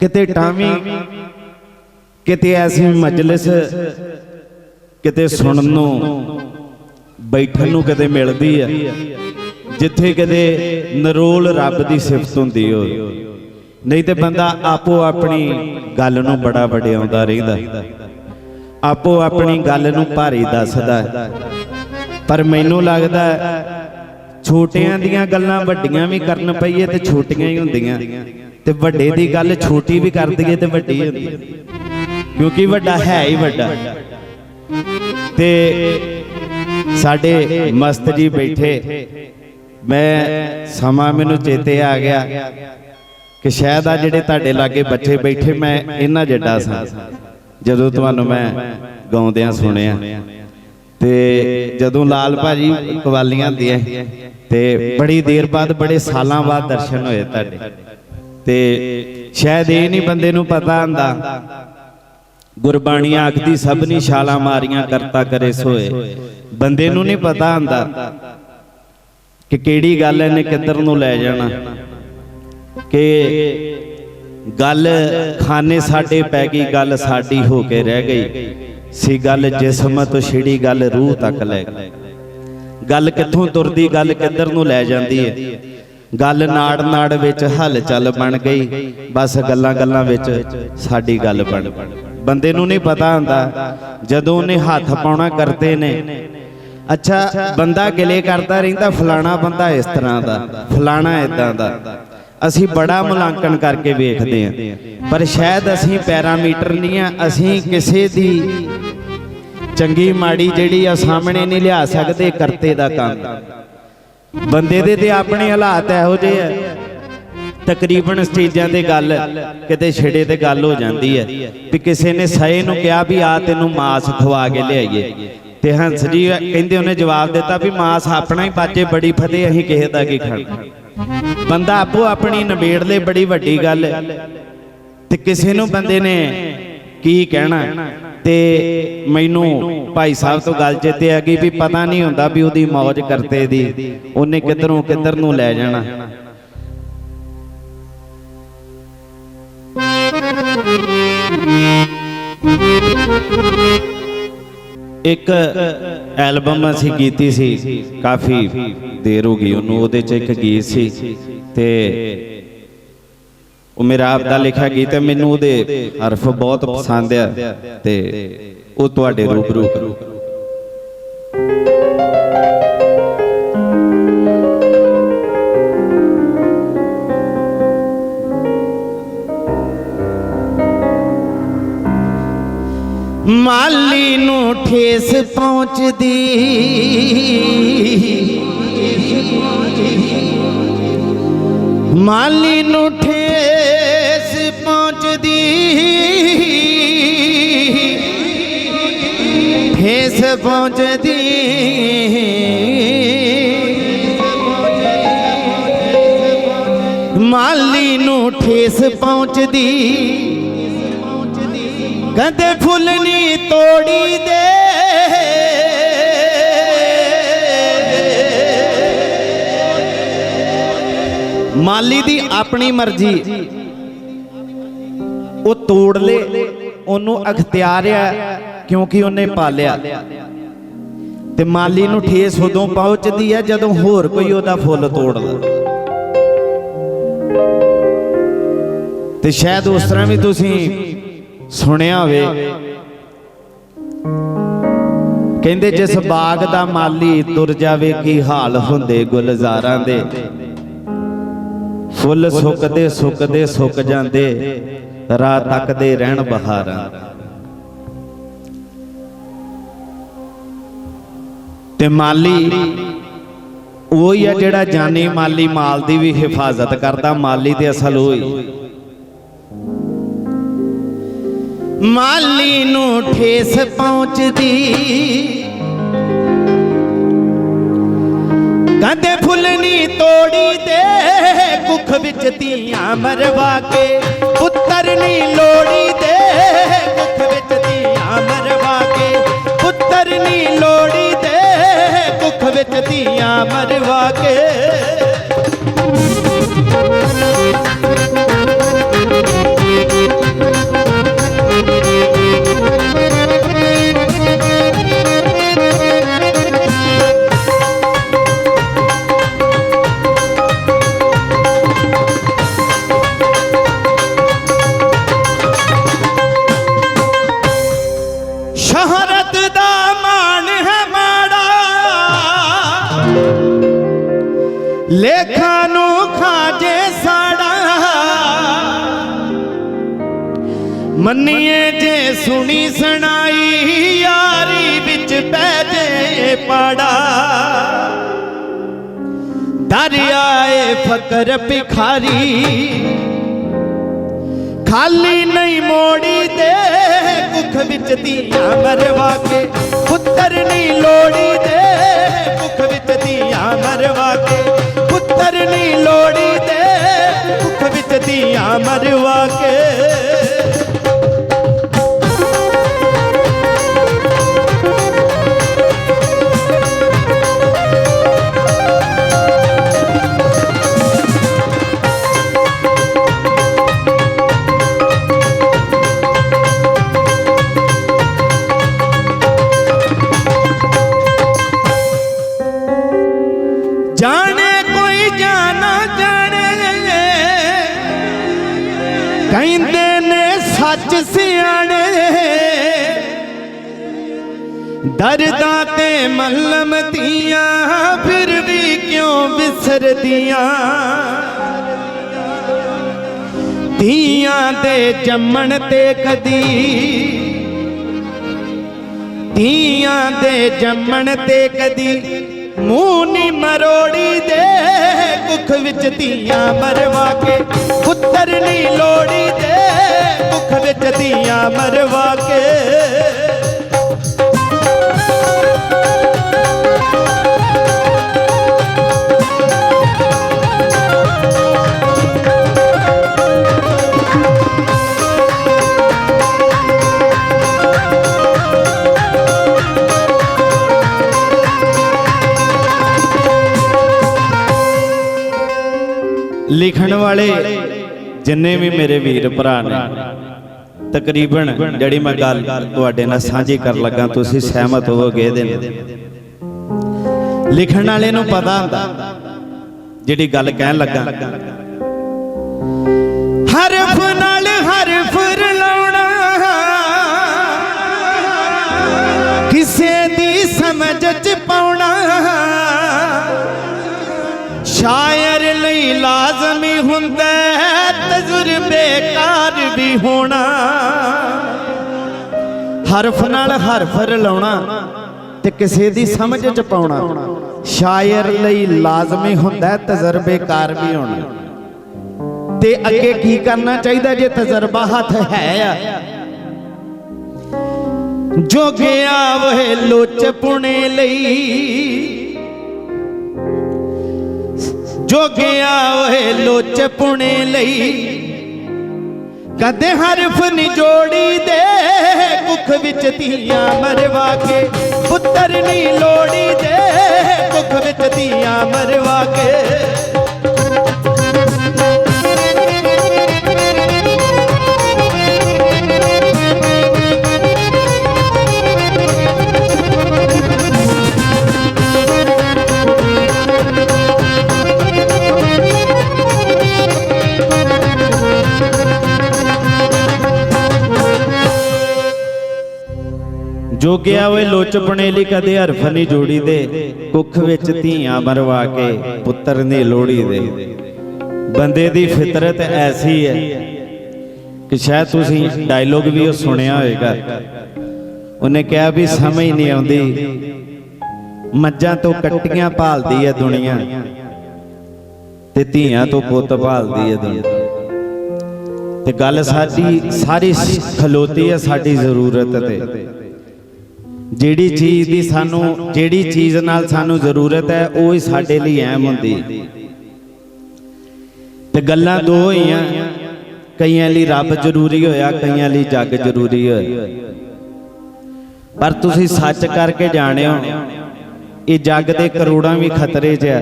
ਕਿਤੇ ਟਾਵੀ, ਕਿਤੇ ਐਸੀ ਮਜਲਿਸ, ਕਿਤੇ ਸੁਣਨ ਨੂੰ, ਬੈਠਣ ਨੂੰ ਕਦੇ ਮਿਲਦੀ ਆ। ਜਿੱਥੇ ਕਿਤੇ ਨਰੋਲ ਰੱਬ ਦੀ ਸਿਫਤ ਹੁੰਦੀ ਹੋਵੇ ਨਹੀਂ ਤੇ ਬੰਦਾ ਆਪੋ ਆਪਣੀ ਗੱਲ ਨੂੰ ਬੜਾ ਵਡਿਆਉਂਦਾ ਰਹਿੰਦਾ। ਆਪੋ ਆਪਣੀ ਗੱਲ ਨੂੰ ਭਾਰੀ ਦੱਸਦਾ। ਪਰ ਮੈਨੂੰ ਲੱਗਦਾ ਛੋਟਿਆਂ ਦੀਆਂ ਗੱਲਾਂ ਵੱਡੀਆਂ ਵੀ ਕਰਨ ਪਈਏ ਤੇ ਛੋਟੀਆਂ ਹੀ ਹੁੰਦੀਆਂ। ਤੇ ਵੱਡੇ ਦੀ ਗੱਲ ਛੋਟੀ ਵੀ ਕਰ ਦਈਏ ਤੇ ਵੱਡੀ ਹੁੰਦੀ ਕਿਉਂਕਿ ਵੱਡਾ ਹੈ ਹੀ ਵੱਡਾ। ਤੇ ਸਾਡੇ ਮਸਤ ਜੀ ਬੈਠੇ। ਮੈਂ ਸਮਾਂ ਮੈਨੂੰ ਚੇਤੇ ਆ ਗਿਆ ਕਿ ਸ਼ਾਇਦ ਆ ਜਿਹੜੇ ਤੁਹਾਡੇ ਲਾਗੇ ਬੱਚੇ ਬੈਠੇ ਮੈਂ ਇਹਨਾਂ ਜੱਡਾ ਸਾਂ। ਜਦੋਂ ਤੁਹਾਨੂੰ ਮੈਂ ਗਾਉਂਦਿਆਂ ਸੁਣਿਆ। ਤੇ ਜਦੋਂ ਲਾਲ ਭਾਜੀ ਕਵਾਲੀਆਂ ਦੀਆਂ ਤੇ ਬੜੀ ਦੇਰ ਬਾਅਦ ਬੜੇ ਸਾਲਾਂ ਬਾਅਦ ਦਰਸ਼ਨ ਹੋਏ ਤੁਹਾਡੇ। ਤੇ ਸ਼ਾਇਦ ਇਹ ਨਹੀਂ ਬੰਦੇ ਨੂੰ ਪਤਾ ਹੁੰਦਾ। ਗੁਰਬਾਣੀ ਆਖਦੀ ਸਭਨੀ ਛਾਲਾਂ ਮਾਰੀਆਂ, ਕਰਤਾ ਕਰੇ ਸੋਏ। ਬੰਦੇ ਨੂੰ ਨਹੀਂ ਪਤਾ ਹੁੰਦਾ ਕਿ ਕਿਹੜੀ ਗੱਲ ਇਹਨੇ ਕਿੱਧਰ ਨੂੰ ਲੈ ਜਾਣਾ। ਕਿ ਗੱਲ ਖਾਨੇ ਸਾਡੇ ਪੈ ਗਈ, ਗੱਲ ਸਾਡੀ ਹੋ ਕੇ ਰਹਿ ਗਈ। ਸੀ ਗੱਲ ਜਿਸਮ ਤੋਂ ਛਿੜੀ ਗੱਲ ਰੂਹ ਤੱਕ ਲੈ ਗਈ। ਗੱਲ ਕਿੱਥੋਂ ਤੁਰਦੀ, ਗੱਲ ਕਿੱਧਰ ਨੂੰ ਲੈ ਜਾਂਦੀ ਹੈ? ਗੱਲ ਨਾੜ ਨਾੜ ਵਿੱਚ ਹਲਚਲ ਬਣ ਗਈ। ਬਸ ਗੱਲਾਂ ਗੱਲਾਂ ਵਿੱਚ ਸਾਡੀ ਗੱਲ ਬਣ ਬੰਦੇ ਨੂੰ ਨਹੀਂ ਪਤਾ ਹੁੰਦਾ, ਜਦੋਂ ਉਹਨੇ ਹੱਥ ਪਾਉਣਾ ਕਰਦੇ ਨੇ। ਅੱਛਾ, ਬੰਦਾ ਗਿਲੇ ਕਰਦਾ ਰਹਿੰਦਾ, ਫਲਾਣਾ ਬੰਦਾ ਇਸ ਤਰ੍ਹਾਂ ਦਾ, ਫਲਾਣਾ ਇਦਾਂ ਦਾ। ਅਸੀਂ ਬੜਾ ਮੁਲਾਂਕਣ ਕਰਕੇ ਵੇਖਦੇ ਹਾਂ। ਪਰ ਸ਼ਾਇਦ ਅਸੀਂ ਪੈਰਾਮੀਟਰ ਨਹੀਂ ਆ ਅਸੀਂ ਕਿਸੇ ਦੀ ਚੰਗੀ ਮਾੜੀ ਜਿਹੜੀ ਆ ਸਾਹਮਣੇ ਨਹੀਂ ਲਿਆ ਸਕਦੇ, ਕਰਤੇ ਦਾ ਕੰਮ। ਬੰਦੇ ਦੇ ਤੇ ਆਪਣੇ ਹਾਲਾਤ ਇਹੋ ਜਿਹੇ ਆ। ਤਕਰੀਬਨ ਸਟੇਜਾਂ ਤੇ ਗੱਲ ਕਿਤੇ ਛੇੜੇ ਤੇ ਗੱਲ ਹੋ ਜਾਂਦੀ ਹੈ ਵੀ ਕਿਸੇ ਨੇ ਸਹੇ ਨੂੰ ਕਿਹਾ ਵੀ ਆ ਤੈਨੂੰ ਮਾਸ ਖਵਾ ਕੇ ਲਿਆਈਏ। ਤੇ ਹੰਸ ਜੀ ਕਹਿੰਦੇ ਉਹਨੇ ਜਵਾਬ ਦਿੱਤਾ ਵੀ ਮਾਸ ਆਪਣਾ ਹੀ ਬਾਜੇ ਬੜੀ ਫਤਿਹ, ਅਸੀਂ ਕਿਸੇ ਦਾ ਕੀ ਖਾਣਾ। ਬੰਦਾ ਆਪੋ ਆਪਣੀ ਨਵੇੜ ਲੈ, ਬੜੀ ਵੱਡੀ ਗੱਲ ਤੇ ਕਿਸੇ ਨੂੰ ਬੰਦੇ ਨੇ ਕੀ ਕਹਿਣਾ? ਤੇ ਮੈਨੂੰ ਭਾਈ ਸਾਹਿਬ ਤੋਂ ਗੱਲ ਚੇਤੇ ਆ ਗਈ ਵੀ ਪਤਾ ਨਹੀਂ ਹੁੰਦਾ ਵੀ ਉਹਦੀ ਮੌਜ ਕਰਤੇ ਦੀ। ਉਹਨੇ ਕਿੱਧਰੋਂ ਕਿੱਧਰ ਨੂੰ ਲੈ ਜਾਣਾ। ਇੱਕ ਐਲਬਮ ਅਸੀਂ ਕੀਤੀ ਸੀ, ਕਾਫੀ ਦੇਰ ਹੋ ਗਈ ਉਹਨੂੰ, ਉਹਦੇ ਚ ਇੱਕ ਗੀਤ ਸੀ ਤੇ ਉਹ ਮੇਰਾ ਆਪ ਦਾ ਲਿਖਿਆ ਗੀਤ ਹੈ ਮੈਨੂੰ ਉਹਦੇ ਹਰਫ ਬਹੁਤ ਪਸੰਦ ਆ ਤੇ ਉਹ ਤੁਹਾਡੇ ਰੂਬਰੂ। ਮਾਲੀ ਨੂੰ ਠੇਸ ਪਹੁੰਚਦੀ। ਮਾਲੀ ਨੂੰ ਠੇਸ ਪਹੁੰਚਦੀ। ਠੇਸ ਪਹੁੰਚਦੀ। ਮਾਲੀ ਨੂੰ ਠੇਸ ਪਹੁੰਚਦੀ। ਕਦੇ ਫੁੱਲ ਨਹੀਂ ਤੋੜੀ ਦੇ। ਮਾਲੀ ਦੀ ਆਪਣੀ ਮਰਜ਼ੀ। ਉਹ ਤੋੜ ਲੇ, ਉਹਨੂੰ ਅਖਤਿਆਰ ਆ, ਕਿਉਂਕਿ ਉਹਨੇ ਪਾਲਿਆ। ਤੇ ਮਾਲੀ ਨੂੰ ਠੇਸ ਉਦੋਂ ਪਹੁੰਚਦੀ ਹੈ ਜਦੋਂ ਹੋਰ ਕੋਈ ਉਹਦਾ ਫੁੱਲ ਤੋੜਦਾ ਤੇ ਸ਼ਾਇਦ ਉਸ ਤਰ੍ਹਾਂ ਵੀ ਤੁਸੀਂ ਸੁਣਿਆ ਹੋਵੇ। ਕਹਿੰਦੇ ਜਿਸ ਬਾਗ ਦਾ ਮਾਲੀ ਤੁਰ ਜਾਵੇ, ਕੀ ਹਾਲ ਹੁੰਦੇ ਗੁਲਜ਼ਾਰਾਂ ਦੇ? ਫੁੱਲ ਸੁੱਕਦੇ ਸੁੱਕਦੇ ਸੁੱਕ ਜਾਂਦੇ, ਰਾਹ ਤੱਕਦੇ ਰਹਿਣ ਬਹਾਰਾਂ। ਤੇ ਮਾਲੀ, ਉਹੀ ਆ ਜਿਹੜਾ ਜਾਨੀ ਮਾਲੀ ਮਾਲ ਦੀ ਵੀ ਹਿਫਾਜ਼ਤ ਕਰਦਾ, ਮਾਲੀ ਤੇ ਅਸਲ ਉਹੀ। ਮਾਲੀ ਨੂੰ ਠੇਸ ਪਹੁੰਚਦੀ ਕਦੇ ਫੁੱਲ ਨਹੀਂ ਤੋੜੀ ਦੇ ਕੁੱਖ ਵਿੱਚ ਧੀਆਂ ਮਰਵਾ ਕੇ ਪੁੱਤਰ ਨਹੀਂ ਲੋੜੀ ਦੇ ਸੁਣੀ ਸੁਣਾਈ ਯਾਰੀ ਵਿੱਚ ਪੈ ਜੇ ਪਾੜਾ। ਦਰਿਆਏ ਫਕਰ ਭਿਖਾਰੀ। ਖਾਲੀ ਨਹੀਂ ਮੋੜੀ ਦੇ ਕੁੱਖ ਵਿੱਚ ਧੀਆਂ ਮਰਵਾ ਕੇ। ਪੁੱਤਰ ਨਹੀਂ ਲੋੜੀ ਦੇ ਕੁੱਖ ਵਿੱਚ ਧੀਆਂ ਮਰਵਾ ਕੇ। ਪੁੱਤਰ ਨਹੀਂ ਲੋੜੀ ਦੇ ਕੁੱਖ ਵਿੱਚ ਧੀਆਂ ਮਰਵਾ ਕੇ। ਕਹਿੰਦੇ ਨੇ ਸੱਚ ਸਿਆਣੇ। ਦਰਦਾਂ ਤੇ ਮੱਲਮ ਦੀਆਂ ਫਿਰ ਵੀ ਕਿਉਂ ਵਿਸਰਦੀਆਂ? ਧੀਆਂ ਦੇ ਜੰਮਣ ਤੇ ਕਦੀ ਧੀਆਂ ਦੇ ਜੰਮਣ ਤੇ ਕਦੀ ਮੂੰਹ ਨੀ ਮਰੋੜੀ ਦੇ ਕੁੱਖ ਵਿੱਚ ਧੀਆਂ ਮਰਵਾ ਕੇ। ਪੁੱਤਰ ਨਹੀਂ ਲੋੜੀ ਦੇ ਕੁੱਖ ਵਿੱਚ ਧੀਆਂ ਮਰਵਾ ਕੇ। ਵਾਲੇ, ਜਿੰਨੇ ਵੀ ਮੇਰੇ ਵੀਰ ਭਰਾ ਨੇ, ਤਕਰੀਬਨ ਜਿਹੜੀ ਮੈਂ ਗੱਲ ਤੁਹਾਡੇ ਨਾਲ ਸਾਂਝੀ ਕਰਨ ਲੱਗਾ, ਤੁਸੀਂ ਸਹਿਮਤ ਹੋਵੋਗੇ ਇਹਦੇ ਨਾਲ। ਲਿਖਣ ਵਾਲੇ ਨੂੰ ਪਤਾ ਹੁੰਦਾ, ਜਿਹੜੀ ਗੱਲ ਕਹਿਣ ਲੱਗਾ। ਹਰਫ ਨਾਲ ਹਰਫ ਰਲਾਉਣਾ, ਕਿਸੇ ਦੀ ਸਮਝ ਚ ਪਾਉਣਾ। ਸ਼ਾਇਰ ਲਈ ਲਾਜ਼ਮੀ ਹੁੰਦਾ ਤਜਰਬੇਕਾਰ ਵੀ ਹੋਣਾ। ਹਰਫ ਨਾਲ ਹਰਫ ਰਲਾਉਣਾ ਤੇ ਕਿਸੇ ਦੀ ਸਮਝ ਚ ਪਾਉਣਾ। ਸ਼ਾਇਰ ਲਈ ਲਾਜ਼ਮੀ ਹੁੰਦਾ ਤਜਰਬੇਕਾਰ ਵੀ ਹੋਣਾ। ਤੇ ਅੱਗੇ ਕੀ ਕਰਨਾ ਚਾਹੀਦਾ ਜੇ ਤਜਰਬਾ ਹੱਥ ਹੈ ਆ? ਜੋਗਿਆ ਵਹਿ ਲੋਚ ਪੁਣੇ ਲਈ। ਜੋਗਿਆ ਓਏ ਲੋਚ ਪੁਣੇ ਲਈ। ਕਦੇ ਹਰਫ ਨੀ ਜੋੜੀ ਦੇ ਕੁੱਖ ਵਿੱਚ ਧੀਆਂ ਮਰਵਾ ਕੇ। ਪੁੱਤਰ ਨਹੀਂ ਲੋੜੀ ਦੇ ਕੁੱਖ ਵਿੱਚ ਧੀਆਂ ਮਰਵਾ ਕੇ। ਜੋਗਿਆ ਓਏ ਲੋਚਪਣੇ ਲਈ ਕਦੇ ਹਰਫ ਨਹੀਂ ਜੋੜੀ ਦੇ ਕੁੱਖ ਵਿੱਚ ਧੀਆਂ ਮਰਵਾ ਕੇ ਪੁੱਤਰ ਨੇ ਲੋੜੀ ਦੇ ਬੰਦੇ ਦੀ ਫਿਤਰਤ ਐਸੀ ਹੈ ਕਿ ਸ਼ਾਇਦ ਤੁਸੀਂ ਡਾਇਲੋਗ ਵੀ ਉਹ ਸੁਣਿਆ ਹੋਵੇਗਾ ਉਹਨੇ ਕਿਹਾ ਵੀ ਸਮਝ ਨਹੀਂ ਆਉਂਦੀ। ਮੱਝਾਂ ਤੋਂ ਕੱਟੀਆਂ ਭਾਲਦੀ ਹੈ ਦੁਨੀਆ ਤੇ ਧੀਆਂ ਤੋਂ ਪੁੱਤ ਭਾਲਦੀ ਹੈ ਦੁਨੀਆ। ਤੇ ਗੱਲ ਸਾਡੀ ਸਾਰੀ ਖਲੋਤੀ ਹੈ ਸਾਡੀ ਜ਼ਰੂਰਤ ਤੇ। ਜਿਹੜੀ ਚੀਜ਼ ਦੀ ਸਾਨੂੰ ਜਿਹੜੀ ਚੀਜ਼ ਨਾਲ ਸਾਨੂੰ ਜ਼ਰੂਰਤ ਹੈ ਉਹ ਹੀ ਸਾਡੇ ਲਈ ਅਹਿਮ ਹੁੰਦੀ ਤੇ ਗੱਲਾਂ ਦੋ ਹੋਈਆਂ। ਕਈਆਂ ਲਈ ਰੱਬ ਜ਼ਰੂਰੀ ਹੋਇਆ ਕਈਆਂ ਲਈ ਜੱਗ ਜ਼ਰੂਰੀ ਹੋਇਆ। ਪਰ ਤੁਸੀਂ ਸੱਚ ਕਰਕੇ ਜਾਣਿਓ ਇਹ ਜੱਗ ਦੇ ਕਰੋੜਾਂ ਵੀ ਖਤਰੇ 'ਚ ਆ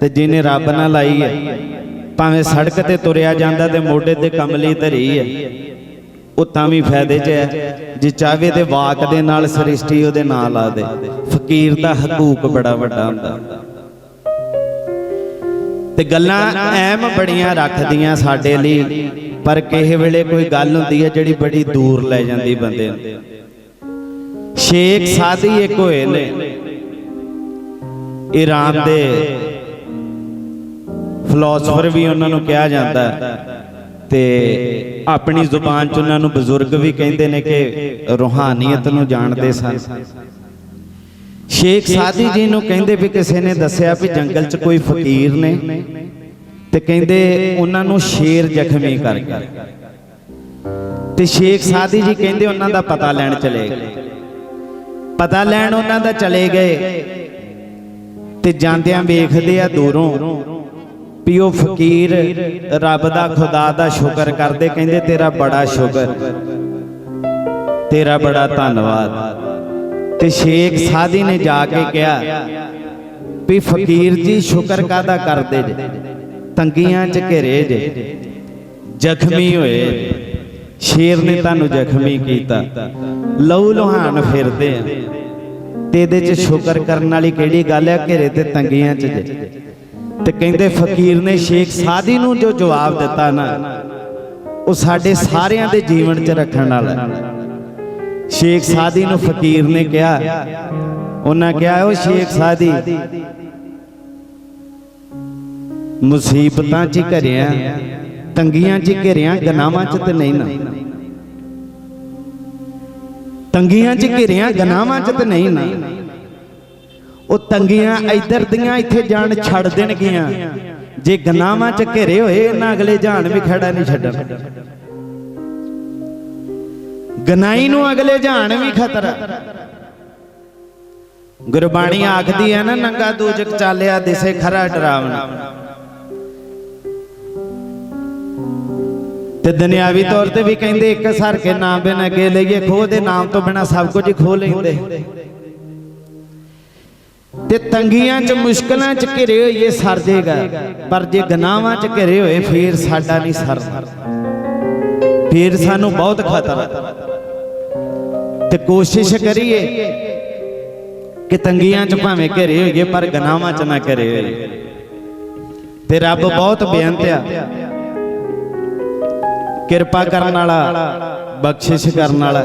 ਤੇ ਜਿਹਨੇ ਰੱਬ ਨਾਲ ਲਾਈ ਹੈ ਭਾਵੇਂ ਸੜਕ ਤੇ ਤੁਰਿਆ ਜਾਂਦਾ ਤੇ ਮੋਢੇ ਤੇ ਕਮਲੀ ਧਰੀ ਹੈ। ਉਹ ਤਾਂ ਵੀ ਫਾਇਦੇ 'ਚ ਹੈ। ਜੇ ਚਾਹਵੇ ਤੇ ਵਾਕ ਦੇ ਨਾਲ ਸ੍ਰਿਸ਼ਟੀ ਉਹਦੇ ਨਾਲ ਲਾ ਦੇ ਫਕੀਰ ਦਾ ਹਕੂਕ ਬੜਾ ਵੱਡਾ ਹੁੰਦਾ। ਤੇ ਗੱਲਾਂ ਐਮ ਬੜੀਆਂ ਰੱਖਦੀਆਂ ਸਾਡੇ ਲਈ। ਪਰ ਕਿਸੇ ਵੇਲੇ ਕੋਈ ਗੱਲ ਹੁੰਦੀ ਹੈ ਜਿਹੜੀ ਬੜੀ ਦੂਰ ਲੈ ਜਾਂਦੀ ਬੰਦੇ ਨੂੰ। ਸ਼ੇਖ ਸਾਦੀ ਇੱਕ ਹੋਏ ਨੇ। ਈਰਾਨ ਦੇ ਫਿਲਾਸਫਰ ਵੀ ਉਹਨਾਂ ਨੂੰ ਕਿਹਾ ਜਾਂਦਾ ਹੈ। ਤੇ ਆਪਣੀ ਜ਼ੁਬਾਨ ਚ ਉਹਨਾਂ ਨੂੰ ਬਜ਼ੁਰਗ ਵੀ ਕਹਿੰਦੇ ਨੇ ਕਿ ਰੂਹਾਨੀਅਤ ਨੂੰ ਜਾਣਦੇ ਸਨ। ਸ਼ੇਖ ਸਾਦੀ ਜੀ ਨੂੰ ਕਹਿੰਦੇ ਵੀ ਕਿਸੇ ਨੇ ਦੱਸਿਆ ਵੀ ਜੰਗਲ 'ਚ ਕੋਈ ਫਕੀਰ ਨੇ ਤੇ ਕਹਿੰਦੇ ਉਹਨਾਂ ਨੂੰ ਸ਼ੇਰ ਜ਼ਖਮੀ ਕਰ ਗਿਆ ਤੇ ਸ਼ੇਖ ਸਾਦੀ ਜੀ ਕਹਿੰਦੇ ਉਹਨਾਂ ਦਾ ਪਤਾ ਲੈਣ ਚਲੇ ਗਏ। ਪਤਾ ਲੈਣ ਉਹਨਾਂ ਦਾ ਚਲੇ ਗਏ ਤੇ ਜਾਂਦਿਆਂ ਵੇਖਦੇ ਆ ਦੂਰੋਂ ਵੀ ਉਹ ਫਕੀਰ, ਰੱਬ ਦਾ ਖੁਦਾ ਦਾ ਸ਼ੁਕਰ ਕਰਦੇ ਕਹਿੰਦੇ, ਤੇਰਾ ਬੜਾ ਸ਼ੁਕਰ। ਤੇਰਾ ਬੜਾ ਧੰਨਵਾਦ। ਤੇ ਸ਼ੇਖ ਸਾਦੀ ਨੇ ਜਾ ਕੇ ਕਿਹਾ, ਵੀ ਫਕੀਰ ਜੀ, ਸ਼ੁਕਰ ਕਾਦਾ ਕਰਦੇ ਜੇ? ਤੰਗੀਆਂ ਚ ਘਿਰੇ ਜੇ। ਜ਼ਖਮੀ ਹੋਏ। ਸ਼ੇਰ ਨੇ ਤੁਹਾਨੂੰ ਜ਼ਖਮੀ ਕੀਤਾ। ਲਹੂ ਲੋਹਾਨ ਫਿਰਦੇ ਆ। ਤੇ ਇਹਦੇ ਚ ਸ਼ੁਕਰ ਕਰਨ ਵਾਲੀ ਕਿਹੜੀ ਗੱਲ ਹੈ ਘਿਰੇ ਤੇ ਤੰਗੀਆਂ ਚ ਜੇ। ਤੇ ਕਹਿੰਦੇ ਫਕੀਰ ਨੇ ਸ਼ੇਖ ਸਾਦੀ ਨੂੰ ਜੋ ਜਵਾਬ ਦਿੱਤਾ ਨਾ, ਉਹ ਸਾਡੇ ਸਾਰਿਆਂ ਦੇ ਜੀਵਨ 'ਚ ਰੱਖਣ ਵਾਲਾ ਸ਼ੇਖ ਸਾਦੀ ਨੂੰ ਫਕੀਰ ਨੇ ਕਿਹਾ, ਉਹਨਾਂ ਕਿਹਾ ਉਹ ਸ਼ੇਖ ਸਾਦੀ, ਮੁਸੀਬਤਾਂ 'ਚ ਹੀ ਤੰਗੀਆਂ 'ਚ ਹੀ ਗਨਾਵਾਂ 'ਚ ਤੇ ਨਹੀਂ ਨਾ। ਤੰਗੀਆਂ 'ਚ ਘਿਰਿਆ ਗਨਾਵਾਂ 'ਚ ਤੇ ਨਹੀਂ ਨਾ। ਉਹ ਤੰਗੀਆਂ ਇੱਧਰ ਦੀਆਂ ਇੱਥੇ ਜਾਣ ਛੱਡ ਦੇਣਗੀਆਂ। ਜੇ ਗਨਾਵਾਂ 'ਚ ਘਿਰੇ ਹੋਏ, ਇਹਨਾਂ ਅਗਲੇ ਜਾਣ ਵੀ ਖੜਾ ਨਹੀਂ ਛੱਡਣ। ਗਨਾਈ ਨੂੰ ਅਗਲੇ ਜਾਣ ਵੀ ਖਤਰਾ। ਗੁਰਬਾਣੀ ਆਖਦੀ ਹੈ ਨਾ, ਨੰਗਾ ਦੂਜਕ ਚਾਲਿਆ ਦਿਸੇ ਖਰਾ ਡਰਾਵਣਾ। ਤੇ ਦੁਨਿਆਵੀ ਤੌਰ ਤੇ ਵੀ ਕਹਿੰਦੇ, ਇੱਕ ਸਰ ਕੇ ਨਾਮ ਬਿਨ ਅੱਗੇ ਲਈਏ ਖੋਹ ਦੇ ਨਾਮ ਤੋਂ ਬਿਨਾ ਸਭ ਕੁਝ ਹੀ ਖੋਹ ਲੈਂਦੇ। ਤੇ ਤੰਗੀਆਂ 'ਚ ਮੁਸ਼ਕਲਾਂ 'ਚ ਘਿਰੇ ਹੋਈਏ ਸਰ ਜੇਗਾ। ਪਰ ਜੇ ਗਨਾਵਾਂ 'ਚ ਘਿਰੇ ਹੋਏ, ਫੇਰ ਸਾਡਾ ਨਹੀਂ ਸਰਦਾ ਫੇਰ ਸਾਨੂੰ ਬਹੁਤ ਖਤਰਾ। ਤੇ ਕੋਸ਼ਿਸ਼ ਕਰੀਏ ਕਿ ਤੰਗੀਆਂ 'ਚ ਭਾਵੇਂ ਘਿਰੇ ਹੋਈਏ, ਪਰ ਗਨਾਹਾਂ 'ਚ ਨਾ ਘਿਰੇ ਹੋਈਏ। ਤੇ ਰੱਬ ਬਹੁਤ ਬੇਅੰਤਿਆ ਕਿਰਪਾ ਕਰਨ ਵਾਲਾ, ਬਖਸ਼ਿਸ਼ ਕਰਨ ਵਾਲਾ।